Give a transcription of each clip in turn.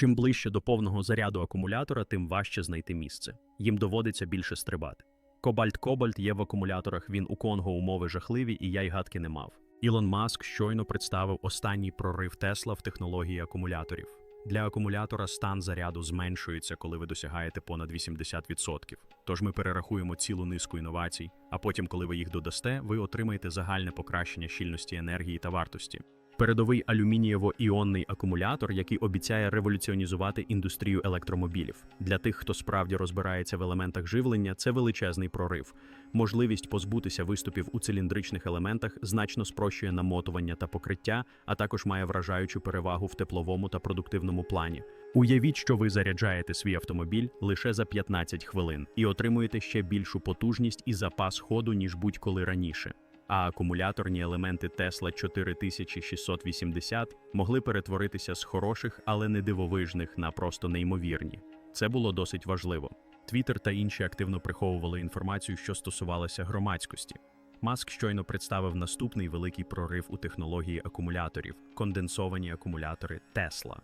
Чим ближче до повного заряду акумулятора, тим важче знайти місце. Їм доводиться більше стрибати. Кобальт-кобальт є в акумуляторах, він у Конго умови жахливі, і я й гадки не мав. Ілон Маск щойно представив останній прорив Тесла в технології акумуляторів. Для акумулятора стан заряду зменшується, коли ви досягаєте понад 80%. Тож ми перерахуємо цілу низку інновацій, а потім, коли ви їх додасте, ви отримаєте загальне покращення щільності енергії та вартості. Передовий алюмінієво-іонний акумулятор, який обіцяє революціонізувати індустрію електромобілів. Для тих, хто справді розбирається в елементах живлення, це величезний прорив. Можливість позбутися виступів у циліндричних елементах значно спрощує намотування та покриття, а також має вражаючу перевагу в тепловому та продуктивному плані. Уявіть, що ви заряджаєте свій автомобіль лише за 15 хвилин і отримуєте ще більшу потужність і запас ходу, ніж будь-коли раніше а акумуляторні елементи Tesla 4680 могли перетворитися з хороших, але не дивовижних на просто неймовірні. Це було досить важливо. Твіттер та інші активно приховували інформацію, що стосувалася громадськості. Маск щойно представив наступний великий прорив у технології акумуляторів конденсовані акумулятори Tesla.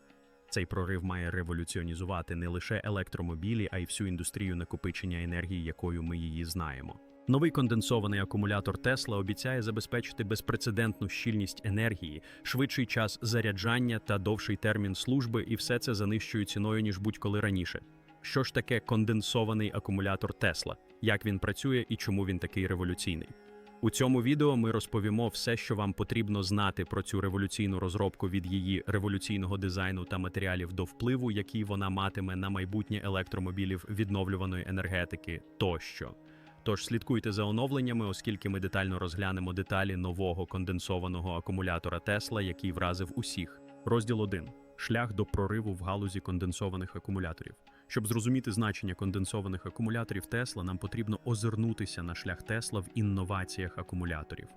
Цей прорив має революціонізувати не лише електромобілі, а й всю індустрію накопичення енергії, якою ми її знаємо. Новий конденсований акумулятор Тесла обіцяє забезпечити безпрецедентну щільність енергії, швидший час заряджання та довший термін служби, і все це за нижчою ціною ніж будь-коли раніше. Що ж таке конденсований акумулятор Тесла, як він працює і чому він такий революційний? У цьому відео ми розповімо все, що вам потрібно знати про цю революційну розробку від її революційного дизайну та матеріалів до впливу, який вона матиме на майбутнє електромобілів відновлюваної енергетики тощо. Тож слідкуйте за оновленнями, оскільки ми детально розглянемо деталі нового конденсованого акумулятора Тесла, який вразив усіх. Розділ 1. Шлях до прориву в галузі конденсованих акумуляторів. Щоб зрозуміти значення конденсованих акумуляторів Тесла, нам потрібно озирнутися на шлях Тесла в інноваціях акумуляторів.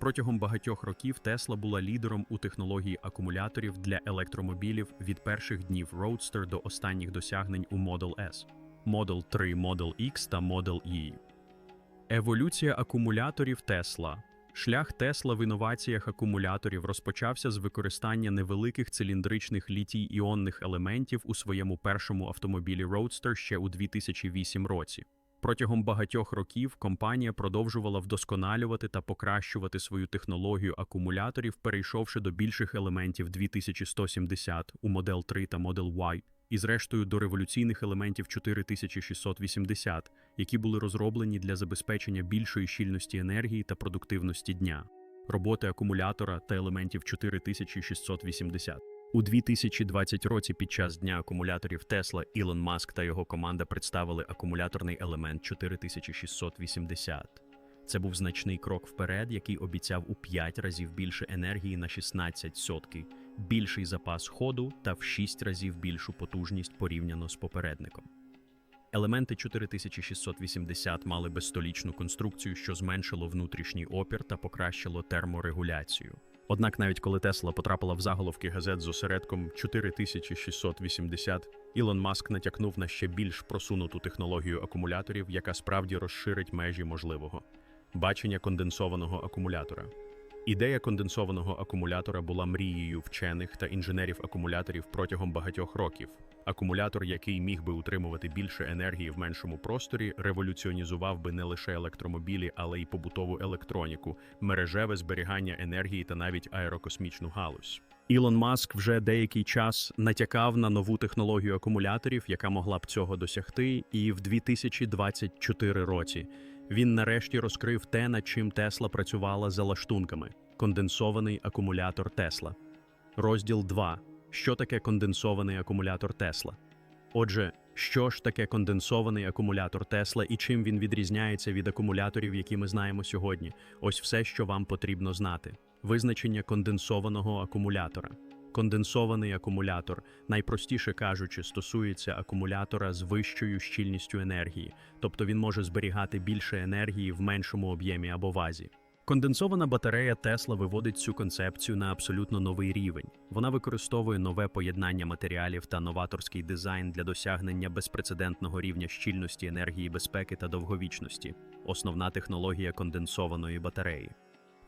Протягом багатьох років Тесла була лідером у технології акумуляторів для електромобілів від перших днів Roadster до останніх досягнень у Model S, Model 3, Model X та Model E. Еволюція акумуляторів Тесла. Шлях Тесла в інноваціях акумуляторів розпочався з використання невеликих циліндричних літій-іонних елементів у своєму першому автомобілі Roadster ще у 2008 році. Протягом багатьох років компанія продовжувала вдосконалювати та покращувати свою технологію акумуляторів, перейшовши до більших елементів 2170 у Model 3 та Model Y і зрештою до революційних елементів 4680, які були розроблені для забезпечення більшої щільності енергії та продуктивності дня, роботи акумулятора та елементів 4680. У 2020 році під час дня акумуляторів Тесла Ілон Маск та його команда представили акумуляторний елемент 4680. Це був значний крок вперед, який обіцяв у 5 разів більше енергії на 16 сотки, більший запас ходу та в 6 разів більшу потужність порівняно з попередником. Елементи 4680 мали безстолічну конструкцію, що зменшило внутрішній опір та покращило терморегуляцію. Однак, навіть коли Тесла потрапила в заголовки газет з осередком 4680, Ілон Маск натякнув на ще більш просунуту технологію акумуляторів, яка справді розширить межі можливого бачення конденсованого акумулятора. Ідея конденсованого акумулятора була мрією вчених та інженерів акумуляторів протягом багатьох років. Акумулятор, який міг би утримувати більше енергії в меншому просторі, революціонізував би не лише електромобілі, але й побутову електроніку, мережеве зберігання енергії та навіть аерокосмічну галузь. Ілон Маск вже деякий час натякав на нову технологію акумуляторів, яка могла б цього досягти, і в 2024 році він нарешті розкрив те, над чим Тесла працювала за лаштунками конденсований акумулятор Тесла. Розділ 2. Що таке конденсований акумулятор Тесла? Отже, що ж таке конденсований акумулятор Тесла і чим він відрізняється від акумуляторів, які ми знаємо сьогодні? Ось все, що вам потрібно знати. Визначення конденсованого акумулятора. Конденсований акумулятор, найпростіше кажучи, стосується акумулятора з вищою щільністю енергії, тобто він може зберігати більше енергії в меншому об'ємі або вазі. Конденсована батарея Тесла виводить цю концепцію на абсолютно новий рівень. Вона використовує нове поєднання матеріалів та новаторський дизайн для досягнення безпрецедентного рівня щільності енергії безпеки та довговічності, основна технологія конденсованої батареї.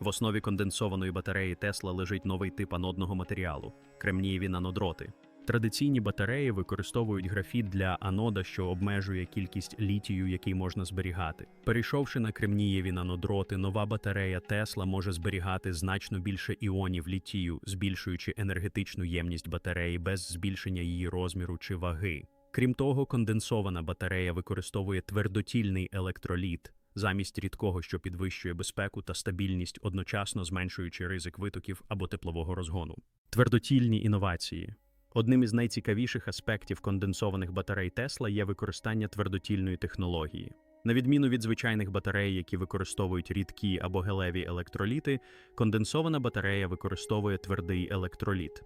В основі конденсованої батареї Тесла лежить новий тип анодного матеріалу кремнієві нанодроти. Традиційні батареї використовують графіт для анода, що обмежує кількість літію, який можна зберігати. Перейшовши на кремнієві нанодроти, нова батарея Тесла може зберігати значно більше іонів літію, збільшуючи енергетичну ємність батареї без збільшення її розміру чи ваги. Крім того, конденсована батарея використовує твердотільний електроліт замість рідкого, що підвищує безпеку та стабільність, одночасно зменшуючи ризик витоків або теплового розгону. Твердотільні інновації. Одним із найцікавіших аспектів конденсованих батарей Тесла є використання твердотільної технології. На відміну від звичайних батарей, які використовують рідкі або гелеві електроліти, конденсована батарея використовує твердий електроліт.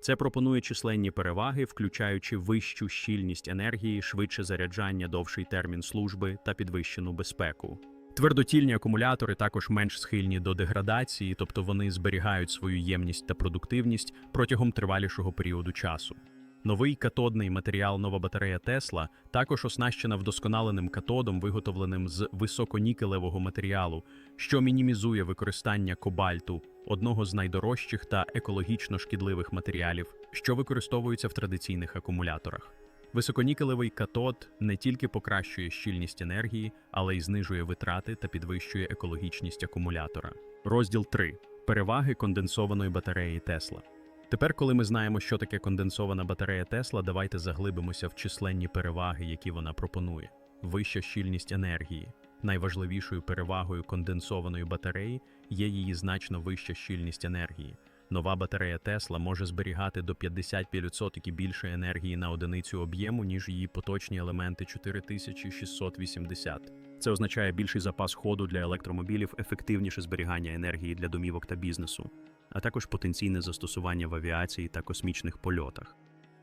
Це пропонує численні переваги, включаючи вищу щільність енергії, швидше заряджання, довший термін служби та підвищену безпеку. Твердотільні акумулятори також менш схильні до деградації, тобто вони зберігають свою ємність та продуктивність протягом тривалішого періоду часу. Новий катодний матеріал нова батарея Тесла також оснащена вдосконаленим катодом, виготовленим з високонікелевого матеріалу, що мінімізує використання кобальту, одного з найдорожчих та екологічно шкідливих матеріалів, що використовуються в традиційних акумуляторах. Високонікелевий катод не тільки покращує щільність енергії, але й знижує витрати та підвищує екологічність акумулятора. Розділ 3. Переваги конденсованої батареї Тесла. Тепер, коли ми знаємо, що таке конденсована батарея Тесла, давайте заглибимося в численні переваги, які вона пропонує. Вища щільність енергії. Найважливішою перевагою конденсованої батареї є її значно вища щільність енергії. Нова батарея Тесла може зберігати до 55% більше енергії на одиницю об'єму, ніж її поточні елементи 4680. Це означає більший запас ходу для електромобілів, ефективніше зберігання енергії для домівок та бізнесу, а також потенційне застосування в авіації та космічних польотах.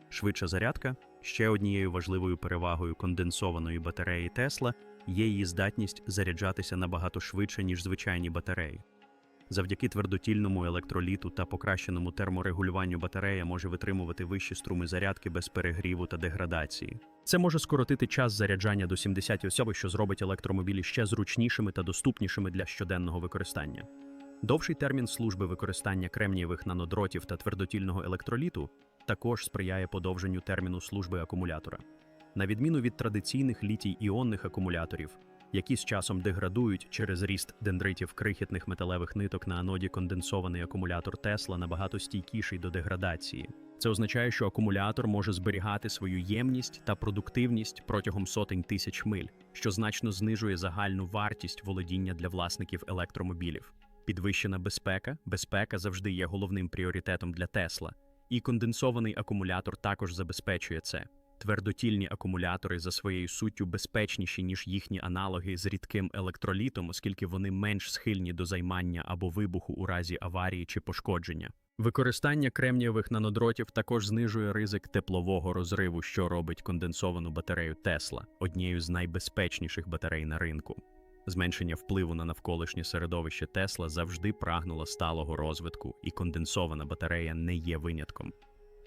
Швидша зарядка ще однією важливою перевагою конденсованої батареї Тесла є її здатність заряджатися набагато швидше, ніж звичайні батареї. Завдяки твердотільному електроліту та покращеному терморегулюванню батарея може витримувати вищі струми зарядки без перегріву та деградації. Це може скоротити час заряджання до 70 осьоби, що зробить електромобілі ще зручнішими та доступнішими для щоденного використання. Довший термін служби використання кремнієвих нанодротів та твердотільного електроліту також сприяє подовженню терміну служби акумулятора. На відміну від традиційних літій-іонних акумуляторів, які з часом деградують через ріст дендритів крихітних металевих ниток на аноді конденсований акумулятор Тесла набагато стійкіший до деградації. Це означає, що акумулятор може зберігати свою ємність та продуктивність протягом сотень тисяч миль, що значно знижує загальну вартість володіння для власників електромобілів. Підвищена безпека, безпека завжди є головним пріоритетом для Тесла, і конденсований акумулятор також забезпечує це. Твердотільні акумулятори за своєю суттю безпечніші, ніж їхні аналоги з рідким електролітом, оскільки вони менш схильні до займання або вибуху у разі аварії чи пошкодження. Використання кремнієвих нанодротів також знижує ризик теплового розриву, що робить конденсовану батарею Тесла однією з найбезпечніших батарей на ринку. Зменшення впливу на навколишнє середовище Тесла завжди прагнуло сталого розвитку, і конденсована батарея не є винятком.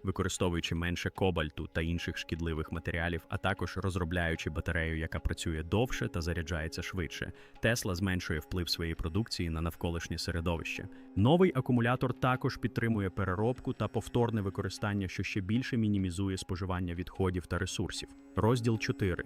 Використовуючи менше кобальту та інших шкідливих матеріалів, а також розробляючи батарею, яка працює довше та заряджається швидше, Тесла зменшує вплив своєї продукції на навколишнє середовище. Новий акумулятор також підтримує переробку та повторне використання, що ще більше мінімізує споживання відходів та ресурсів. Розділ 4.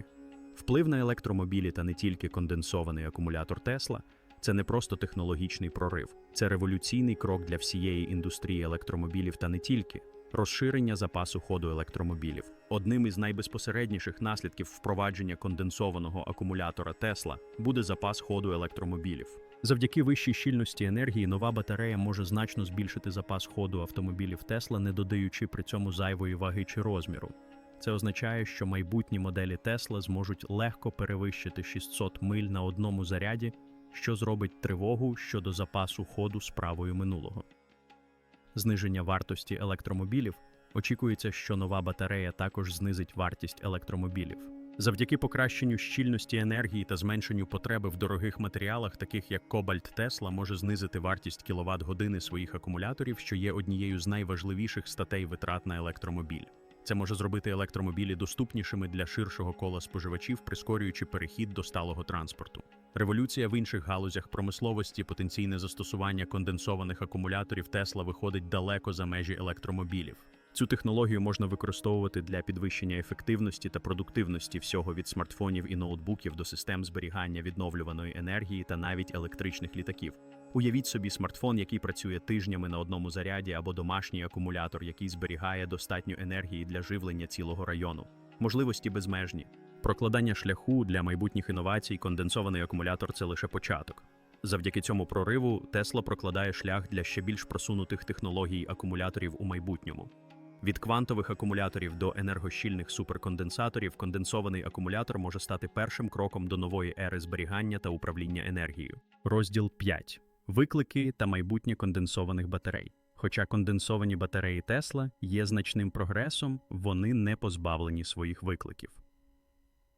Вплив на електромобілі та не тільки конденсований акумулятор Тесла це не просто технологічний прорив, це революційний крок для всієї індустрії електромобілів та не тільки. Розширення запасу ходу електромобілів. Одним із найбезпосередніших наслідків впровадження конденсованого акумулятора Тесла буде запас ходу електромобілів. Завдяки вищій щільності енергії нова батарея може значно збільшити запас ходу автомобілів Тесла, не додаючи при цьому зайвої ваги чи розміру. Це означає, що майбутні моделі Тесла зможуть легко перевищити 600 миль на одному заряді, що зробить тривогу щодо запасу ходу справою минулого. Зниження вартості електромобілів очікується, що нова батарея також знизить вартість електромобілів. Завдяки покращенню щільності енергії та зменшенню потреби в дорогих матеріалах, таких як кобальт Тесла, може знизити вартість кіловат години своїх акумуляторів, що є однією з найважливіших статей витрат на електромобіль. Це може зробити електромобілі доступнішими для ширшого кола споживачів, прискорюючи перехід до сталого транспорту. Революція в інших галузях промисловості, потенційне застосування конденсованих акумуляторів Тесла виходить далеко за межі електромобілів. Цю технологію можна використовувати для підвищення ефективності та продуктивності всього від смартфонів і ноутбуків до систем зберігання відновлюваної енергії та навіть електричних літаків. Уявіть собі смартфон, який працює тижнями на одному заряді, або домашній акумулятор, який зберігає достатньо енергії для живлення цілого району. Можливості безмежні. Прокладання шляху для майбутніх інновацій, конденсований акумулятор це лише початок. Завдяки цьому прориву Тесла прокладає шлях для ще більш просунутих технологій акумуляторів у майбутньому. Від квантових акумуляторів до енергощільних суперконденсаторів конденсований акумулятор може стати першим кроком до нової ери зберігання та управління енергією. Розділ 5. Виклики та майбутнє конденсованих батарей. Хоча конденсовані батареї Тесла є значним прогресом, вони не позбавлені своїх викликів.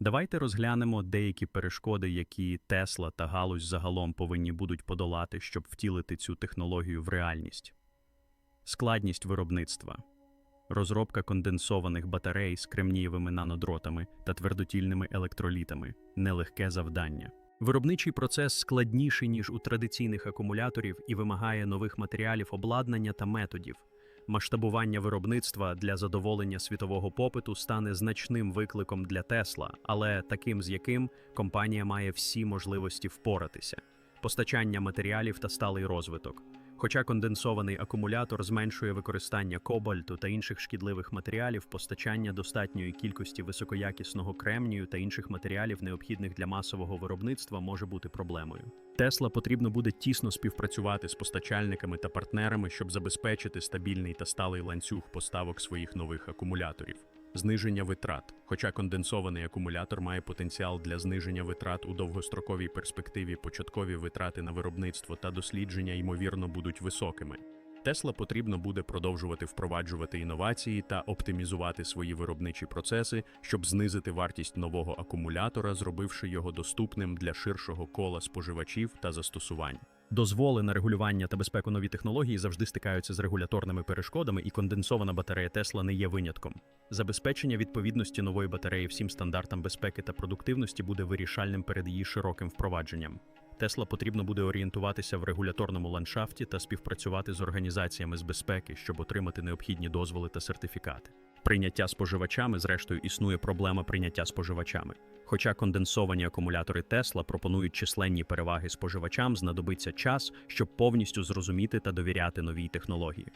Давайте розглянемо деякі перешкоди, які Тесла та галузь загалом повинні будуть подолати, щоб втілити цю технологію в реальність. Складність виробництва. Розробка конденсованих батарей з кремнієвими нanoдротами та твердотільними електролітами нелегке завдання. Виробничий процес складніший, ніж у традиційних акумуляторів і вимагає нових матеріалів обладнання та методів. Масштабування виробництва для задоволення світового попиту стане значним викликом для Тесла, але таким, з яким компанія має всі можливості впоратися: постачання матеріалів та сталий розвиток. Хоча конденсований акумулятор зменшує використання кобальту та інших шкідливих матеріалів, постачання достатньої кількості високоякісного кремнію та інших матеріалів, необхідних для масового виробництва, може бути проблемою. Тесла потрібно буде тісно співпрацювати з постачальниками та партнерами, щоб забезпечити стабільний та сталий ланцюг поставок своїх нових акумуляторів. Зниження витрат. Хоча конденсований акумулятор має потенціал для зниження витрат у довгостроковій перспективі, початкові витрати на виробництво та дослідження ймовірно будуть високими. Тесла потрібно буде продовжувати впроваджувати інновації та оптимізувати свої виробничі процеси, щоб знизити вартість нового акумулятора, зробивши його доступним для ширшого кола споживачів та застосувань. Дозволи на регулювання та безпеку нові технології завжди стикаються з регуляторними перешкодами, і конденсована батарея Тесла не є винятком. Забезпечення відповідності нової батареї всім стандартам безпеки та продуктивності буде вирішальним перед її широким впровадженням. Тесла потрібно буде орієнтуватися в регуляторному ландшафті та співпрацювати з організаціями з безпеки, щоб отримати необхідні дозволи та сертифікати. Прийняття споживачами, зрештою, існує проблема прийняття споживачами. Хоча конденсовані акумулятори Тесла пропонують численні переваги споживачам, знадобиться час, щоб повністю зрозуміти та довіряти новій технології.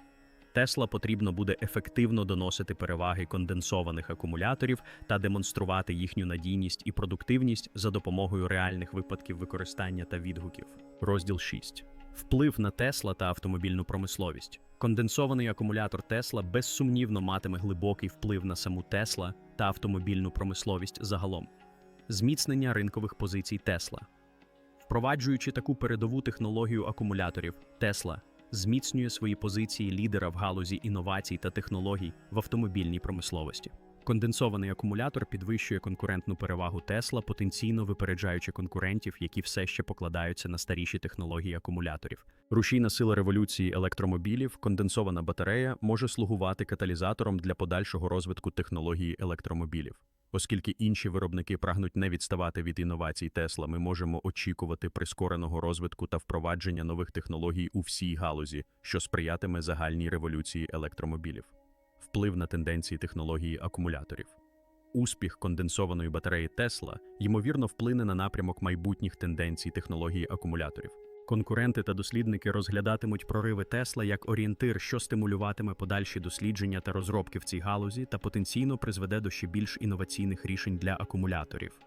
Тесла потрібно буде ефективно доносити переваги конденсованих акумуляторів та демонструвати їхню надійність і продуктивність за допомогою реальних випадків використання та відгуків. Розділ 6. Вплив на Тесла та автомобільну промисловість. Конденсований акумулятор Тесла безсумнівно матиме глибокий вплив на саму Тесла та автомобільну промисловість загалом. Зміцнення ринкових позицій Тесла. Впроваджуючи таку передову технологію акумуляторів, Тесла зміцнює свої позиції лідера в галузі інновацій та технологій в автомобільній промисловості. Конденсований акумулятор підвищує конкурентну перевагу Тесла, потенційно випереджаючи конкурентів, які все ще покладаються на старіші технології акумуляторів. Рушійна сила революції електромобілів, конденсована батарея може слугувати каталізатором для подальшого розвитку технології електромобілів. Оскільки інші виробники прагнуть не відставати від інновацій Тесла, ми можемо очікувати прискореного розвитку та впровадження нових технологій у всій галузі, що сприятиме загальній революції електромобілів. Вплив на тенденції технології акумуляторів. Успіх конденсованої батареї Тесла ймовірно вплине на напрямок майбутніх тенденцій технології акумуляторів. Конкуренти та дослідники розглядатимуть прориви Тесла як орієнтир, що стимулюватиме подальші дослідження та розробки в цій галузі та потенційно призведе до ще більш інноваційних рішень для акумуляторів.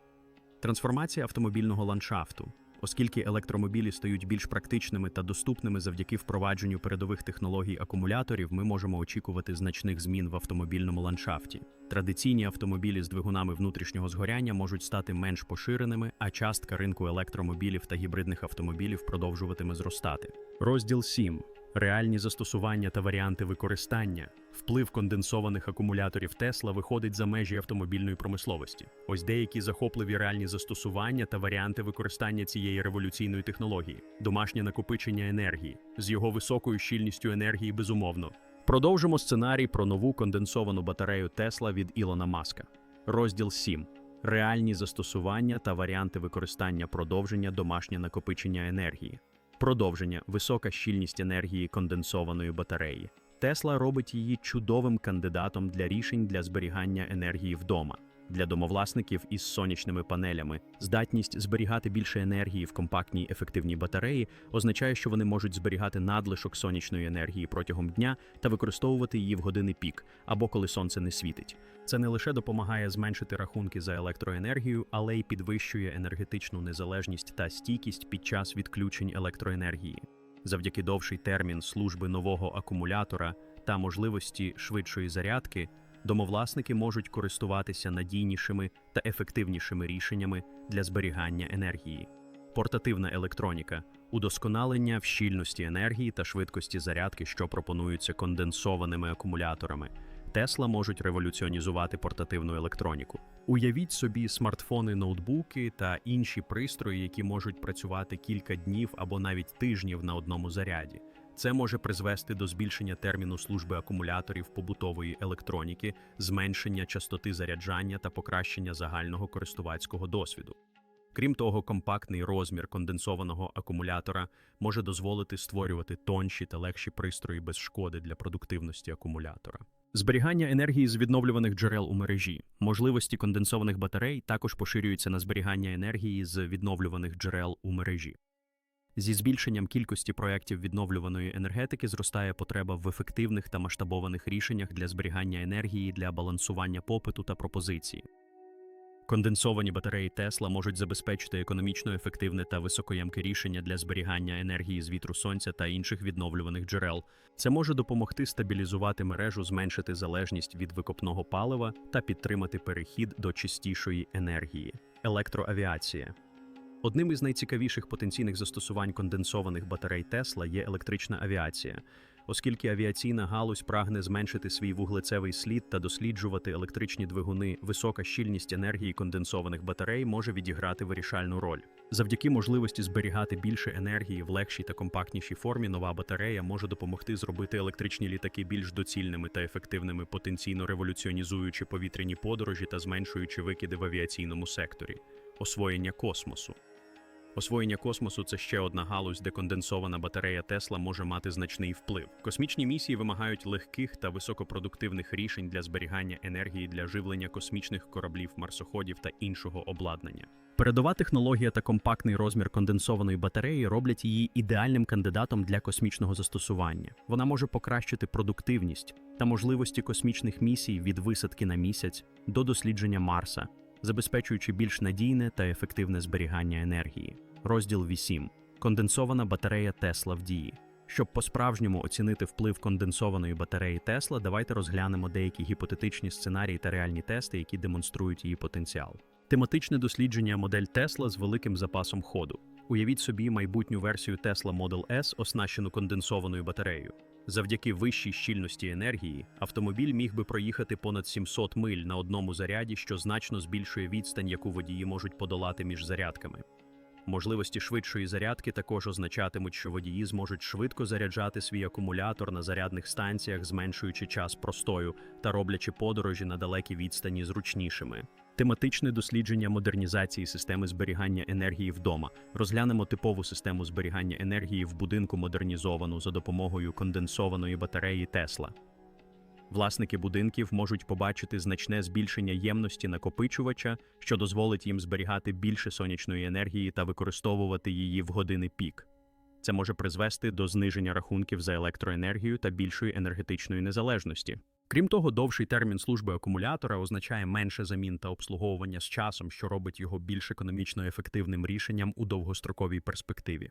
Трансформація автомобільного ландшафту. Оскільки електромобілі стають більш практичними та доступними завдяки впровадженню передових технологій акумуляторів, ми можемо очікувати значних змін в автомобільному ландшафті. Традиційні автомобілі з двигунами внутрішнього згоряння можуть стати менш поширеними, а частка ринку електромобілів та гібридних автомобілів продовжуватиме зростати. Розділ 7. Реальні застосування та варіанти використання. Вплив конденсованих акумуляторів Тесла виходить за межі автомобільної промисловості. Ось деякі захопливі реальні застосування та варіанти використання цієї революційної технології, домашнє накопичення енергії з його високою щільністю енергії, безумовно. Продовжимо сценарій про нову конденсовану батарею Тесла від Ілона Маска. Розділ 7. Реальні застосування та варіанти використання продовження домашнє накопичення енергії. Продовження висока щільність енергії конденсованої батареї. Тесла робить її чудовим кандидатом для рішень для зберігання енергії вдома. Для домовласників із сонячними панелями здатність зберігати більше енергії в компактній ефективній батареї означає, що вони можуть зберігати надлишок сонячної енергії протягом дня та використовувати її в години пік або коли сонце не світить. Це не лише допомагає зменшити рахунки за електроенергію, але й підвищує енергетичну незалежність та стійкість під час відключень електроенергії. Завдяки довший термін служби нового акумулятора та можливості швидшої зарядки, домовласники можуть користуватися надійнішими та ефективнішими рішеннями для зберігання енергії. Портативна електроніка удосконалення в щільності енергії та швидкості зарядки, що пропонуються конденсованими акумуляторами. Тесла можуть революціонізувати портативну електроніку. Уявіть собі смартфони, ноутбуки та інші пристрої, які можуть працювати кілька днів або навіть тижнів на одному заряді. Це може призвести до збільшення терміну служби акумуляторів побутової електроніки, зменшення частоти заряджання та покращення загального користувацького досвіду. Крім того, компактний розмір конденсованого акумулятора може дозволити створювати тонші та легші пристрої без шкоди для продуктивності акумулятора. Зберігання енергії з відновлюваних джерел у мережі. Можливості конденсованих батарей також поширюються на зберігання енергії з відновлюваних джерел у мережі. Зі збільшенням кількості проєктів відновлюваної енергетики зростає потреба в ефективних та масштабованих рішеннях для зберігання енергії для балансування попиту та пропозиції. Конденсовані батареї Тесла можуть забезпечити економічно ефективне та високоємке рішення для зберігання енергії з вітру сонця та інших відновлюваних джерел. Це може допомогти стабілізувати мережу, зменшити залежність від викопного палива та підтримати перехід до чистішої енергії. Електроавіація. Одним із найцікавіших потенційних застосувань конденсованих батарей Тесла є електрична авіація, оскільки авіаційна галузь прагне зменшити свій вуглецевий слід та досліджувати електричні двигуни, висока щільність енергії конденсованих батарей може відіграти вирішальну роль. Завдяки можливості зберігати більше енергії в легшій та компактнішій формі, нова батарея може допомогти зробити електричні літаки більш доцільними та ефективними, потенційно революціонізуючи повітряні подорожі та зменшуючи викиди в авіаційному секторі. Освоєння космосу. Освоєння космосу це ще одна галузь, де конденсована батарея Тесла може мати значний вплив. Космічні місії вимагають легких та високопродуктивних рішень для зберігання енергії для живлення космічних кораблів, марсоходів та іншого обладнання. Передова технологія та компактний розмір конденсованої батареї роблять її ідеальним кандидатом для космічного застосування. Вона може покращити продуктивність та можливості космічних місій від висадки на місяць до дослідження Марса забезпечуючи більш надійне та ефективне зберігання енергії. Розділ 8. Конденсована батарея Тесла в дії. Щоб по-справжньому оцінити вплив конденсованої батареї Тесла, давайте розглянемо деякі гіпотетичні сценарії та реальні тести, які демонструють її потенціал. Тематичне дослідження модель Тесла з великим запасом ходу. Уявіть собі майбутню версію Tesla Model S, оснащену конденсованою батареєю. Завдяки вищій щільності енергії автомобіль міг би проїхати понад 700 миль на одному заряді, що значно збільшує відстань, яку водії можуть подолати між зарядками. Можливості швидшої зарядки також означатимуть, що водії зможуть швидко заряджати свій акумулятор на зарядних станціях, зменшуючи час простою та роблячи подорожі на далекі відстані зручнішими. Тематичне дослідження модернізації системи зберігання енергії вдома. Розглянемо типову систему зберігання енергії в будинку модернізовану за допомогою конденсованої батареї Тесла. Власники будинків можуть побачити значне збільшення ємності накопичувача, що дозволить їм зберігати більше сонячної енергії та використовувати її в години пік. Це може призвести до зниження рахунків за електроенергію та більшої енергетичної незалежності. Крім того, довший термін служби акумулятора означає менше замін та обслуговування з часом, що робить його більш економічно ефективним рішенням у довгостроковій перспективі.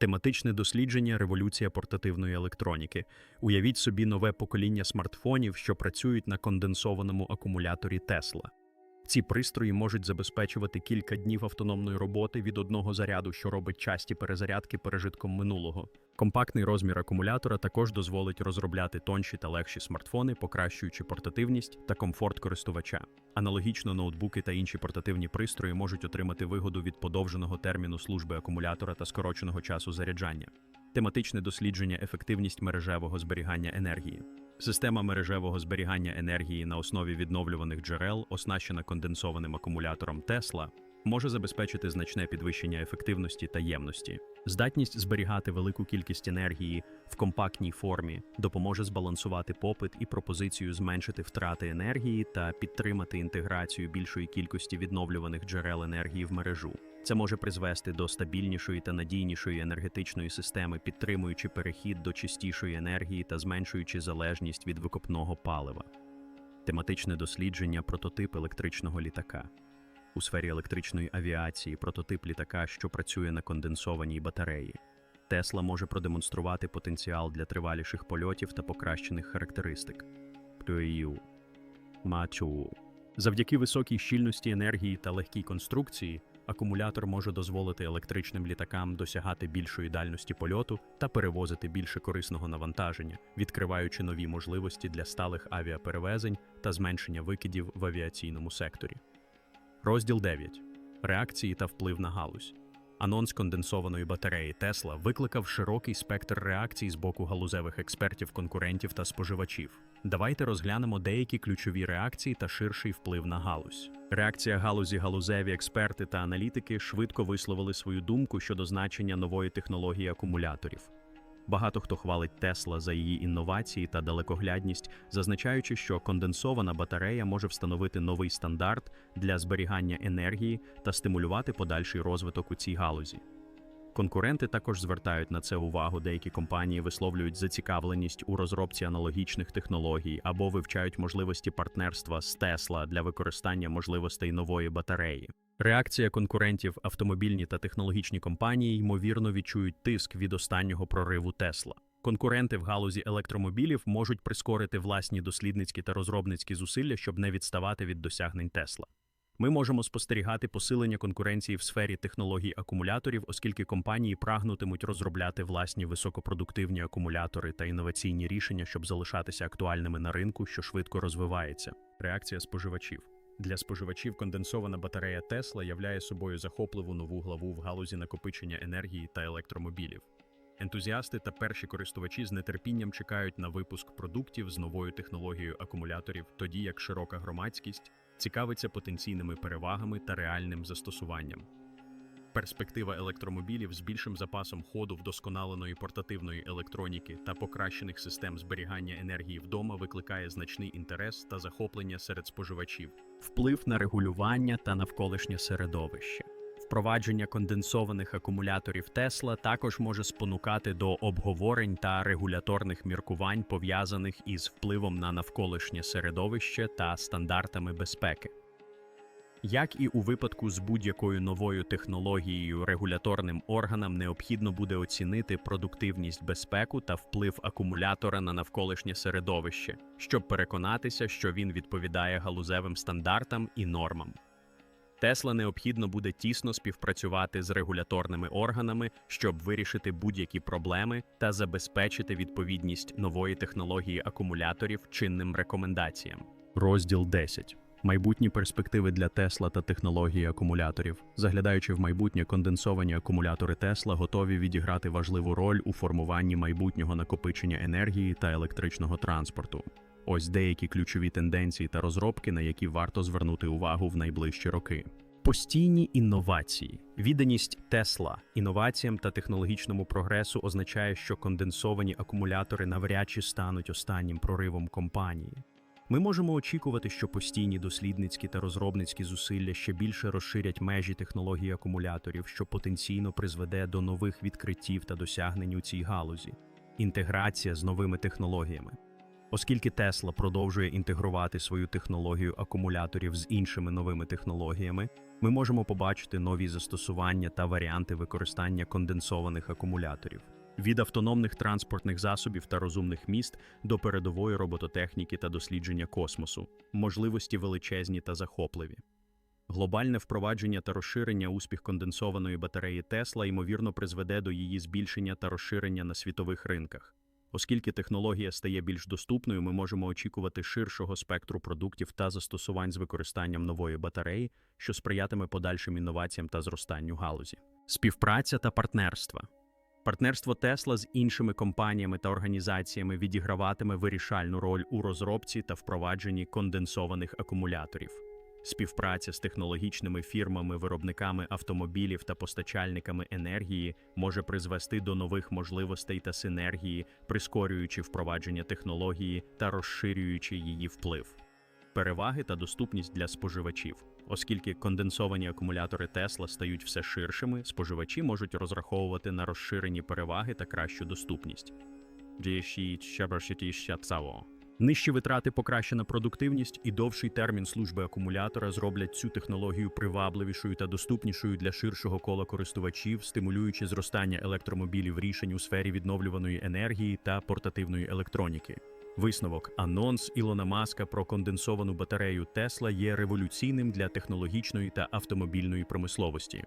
Тематичне дослідження революція портативної електроніки. Уявіть собі нове покоління смартфонів, що працюють на конденсованому акумуляторі Тесла. Ці пристрої можуть забезпечувати кілька днів автономної роботи від одного заряду, що робить часті перезарядки пережитком минулого. Компактний розмір акумулятора також дозволить розробляти тонші та легші смартфони, покращуючи портативність та комфорт користувача. Аналогічно ноутбуки та інші портативні пристрої можуть отримати вигоду від подовженого терміну служби акумулятора та скороченого часу заряджання. Тематичне дослідження ефективність мережевого зберігання енергії. Система мережевого зберігання енергії на основі відновлюваних джерел, оснащена конденсованим акумулятором Тесла, може забезпечити значне підвищення ефективності та ємності. Здатність зберігати велику кількість енергії в компактній формі допоможе збалансувати попит і пропозицію зменшити втрати енергії та підтримати інтеграцію більшої кількості відновлюваних джерел енергії в мережу. Це може призвести до стабільнішої та надійнішої енергетичної системи, підтримуючи перехід до чистішої енергії та зменшуючи залежність від викопного палива. Тематичне дослідження прототип електричного літака. У сфері електричної авіації прототип літака, що працює на конденсованій батареї. Тесла може продемонструвати потенціал для триваліших польотів та покращених характеристик. Мачу. Завдяки високій щільності енергії та легкій конструкції, акумулятор може дозволити електричним літакам досягати більшої дальності польоту та перевозити більше корисного навантаження, відкриваючи нові можливості для сталих авіаперевезень та зменшення викидів в авіаційному секторі. Розділ 9. Реакції та вплив на галузь. Анонс конденсованої батареї Тесла викликав широкий спектр реакцій з боку галузевих експертів, конкурентів та споживачів. Давайте розглянемо деякі ключові реакції та ширший вплив на галузь. Реакція галузі галузеві експерти та аналітики швидко висловили свою думку щодо значення нової технології акумуляторів. Багато хто хвалить Тесла за її інновації та далекоглядність, зазначаючи, що конденсована батарея може встановити новий стандарт для зберігання енергії та стимулювати подальший розвиток у цій галузі. Конкуренти також звертають на це увагу. Деякі компанії висловлюють зацікавленість у розробці аналогічних технологій або вивчають можливості партнерства з Тесла для використання можливостей нової батареї. Реакція конкурентів автомобільні та технологічні компанії ймовірно відчують тиск від останнього прориву Тесла. Конкуренти в галузі електромобілів можуть прискорити власні дослідницькі та розробницькі зусилля, щоб не відставати від досягнень Тесла. Ми можемо спостерігати посилення конкуренції в сфері технологій акумуляторів, оскільки компанії прагнутимуть розробляти власні високопродуктивні акумулятори та інноваційні рішення, щоб залишатися актуальними на ринку, що швидко розвивається. Реакція споживачів. Для споживачів конденсована батарея Тесла являє собою захопливу нову главу в галузі накопичення енергії та електромобілів. Ентузіасти та перші користувачі з нетерпінням чекають на випуск продуктів з новою технологією акумуляторів, тоді як широка громадськість цікавиться потенційними перевагами та реальним застосуванням. Перспектива електромобілів з більшим запасом ходу вдосконаленої портативної електроніки та покращених систем зберігання енергії вдома викликає значний інтерес та захоплення серед споживачів, вплив на регулювання та навколишнє середовище. Впровадження конденсованих акумуляторів Тесла також може спонукати до обговорень та регуляторних міркувань, пов'язаних із впливом на навколишнє середовище та стандартами безпеки. Як і у випадку з будь-якою новою технологією, регуляторним органам необхідно буде оцінити продуктивність безпеку та вплив акумулятора на навколишнє середовище, щоб переконатися, що він відповідає галузевим стандартам і нормам. Тесла необхідно буде тісно співпрацювати з регуляторними органами, щоб вирішити будь-які проблеми та забезпечити відповідність нової технології акумуляторів чинним рекомендаціям. Розділ 10. Майбутні перспективи для Тесла та технології акумуляторів. Заглядаючи в майбутнє, конденсовані акумулятори Тесла готові відіграти важливу роль у формуванні майбутнього накопичення енергії та електричного транспорту. Ось деякі ключові тенденції та розробки, на які варто звернути увагу в найближчі роки. Постійні інновації, відданість Тесла інноваціям та технологічному прогресу означає, що конденсовані акумулятори навряд чи стануть останнім проривом компанії. Ми можемо очікувати, що постійні дослідницькі та розробницькі зусилля ще більше розширять межі технології акумуляторів, що потенційно призведе до нових відкриттів та досягнень у цій галузі, інтеграція з новими технологіями. Оскільки Тесла продовжує інтегрувати свою технологію акумуляторів з іншими новими технологіями, ми можемо побачити нові застосування та варіанти використання конденсованих акумуляторів від автономних транспортних засобів та розумних міст до передової робототехніки та дослідження космосу, можливості величезні та захопливі. Глобальне впровадження та розширення успіх конденсованої батареї Тесла ймовірно призведе до її збільшення та розширення на світових ринках. Оскільки технологія стає більш доступною, ми можемо очікувати ширшого спектру продуктів та застосувань з використанням нової батареї, що сприятиме подальшим інноваціям та зростанню галузі. Співпраця та партнерства. Партнерство Тесла з іншими компаніями та організаціями відіграватиме вирішальну роль у розробці та впровадженні конденсованих акумуляторів. Співпраця з технологічними фірмами, виробниками автомобілів та постачальниками енергії може призвести до нових можливостей та синергії, прискорюючи впровадження технології та розширюючи її вплив. Переваги та доступність для споживачів. Оскільки конденсовані акумулятори Тесла стають все ширшими, споживачі можуть розраховувати на розширені переваги та кращу доступність. Нижчі витрати, покращена продуктивність і довший термін служби акумулятора зроблять цю технологію привабливішою та доступнішою для ширшого кола користувачів, стимулюючи зростання електромобілів рішень у сфері відновлюваної енергії та портативної електроніки. Висновок анонс Ілона Маска про конденсовану батарею Тесла є революційним для технологічної та автомобільної промисловості.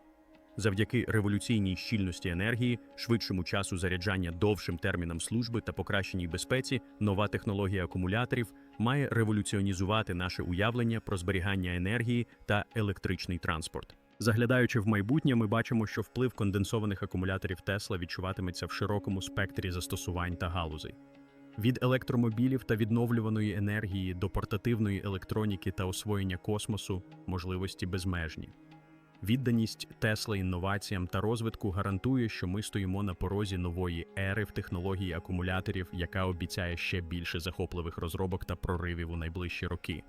Завдяки революційній щільності енергії, швидшому часу заряджання довшим термінам служби та покращеній безпеці, нова технологія акумуляторів має революціонізувати наше уявлення про зберігання енергії та електричний транспорт. Заглядаючи в майбутнє, ми бачимо, що вплив конденсованих акумуляторів Тесла відчуватиметься в широкому спектрі застосувань та галузей. Від електромобілів та відновлюваної енергії до портативної електроніки та освоєння космосу можливості безмежні. Відданість Тесла інноваціям та розвитку гарантує, що ми стоїмо на порозі нової ери в технології акумуляторів, яка обіцяє ще більше захопливих розробок та проривів у найближчі роки.